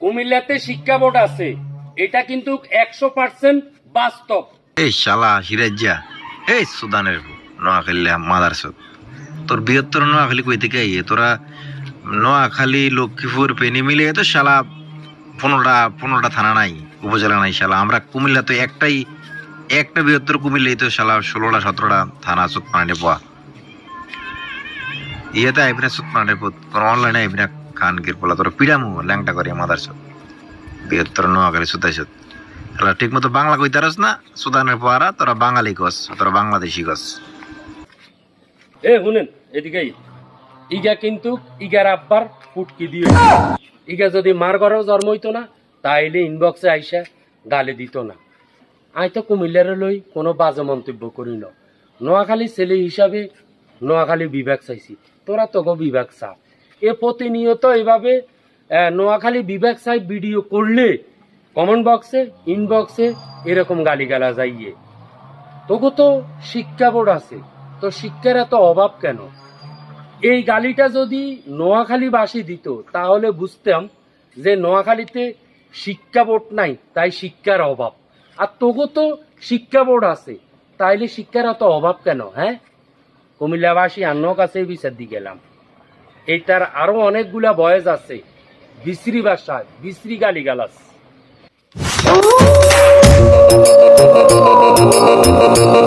কুমিল্লাতে শিক্ষা বোর্ড আছে। এটা কিন্তু একশো পার্সেন্ট বাস্তব। এই শালা সিরাজ্জা এই সুদানের নোয়াখালী মাদারস তোর বৃহত্তর নোয়াখালী কই থেকে আইয়ে? তোরা নোয়াখালী, লক্ষ্মীপুর পেনি মিলে তো শালা পনেরোটা পনেরোটা থানা নাই, উপজেলা নাই শালা। আমরা কুমিল্লা তো একটাই, একটা বৃহত্তর কুমিল্লাই তো শালা ষোলোটা, সতেরোটা থানা চোখ পানি পাওয়া ইয়েতে আইবিনা চোখ পানি কোনো অনলাইনে আইবিনা খান গির পোলা তোর পিড়ামু, ল্যাংটা করি মাদারস বৃহত্তর নোয়াখালী সুতাইছত তাহলে ঠিক মতো বাংলা কইতারস না? সুদানের পহারা, তোরা বাঙালি কস, তোরা বাংলাদেশি কস। এ, শুনেন এদিকে ইগা কিন্তু ইগার আব্বার ফুটকি দিয়ে ইগা যদি মার ঘরেও জন্ম হইতো না, তাইলে ইনবক্সে আইসা গালি দিত না। আই তো কুমিল্লারে লই কোনো বাজে মন্তব্য করি নোয়াখালী ছেলে হিসাবে নোয়াখালী বিভাগ চাইছি। তোরা তোকে বিভাগ চা। এ প্রতিনিয়ত এভাবে নোয়াখালী বিভাগ সাহেব ভিডিও করলে কমেন্ট বক্সে ইনবক্সে এরকম গালিগালা যাইয়ে তবু তো শিক্ষা বোর্ড আছে, তো শিক্ষার এত অভাব কেন? এই গালিটা যদি নোয়াখালী নোয়াখালীবাসী দিত, তাহলে বুঝতাম যে নোয়াখালীতে শিক্ষা বোর্ড নাই, তাই শিক্ষার অভাব। আর তবু তো শিক্ষা বোর্ড আছে, তাইলে শিক্ষার এত অভাব কেন হ্যাঁ? কুমিল্লাবাসী অন্য কাছে বিচার দিয়ে গেলাম এইটার আরও অনেকগুলা বয়স আছে। বিশ্রী ভাষায় বিশ্রী গালি গালাস Thank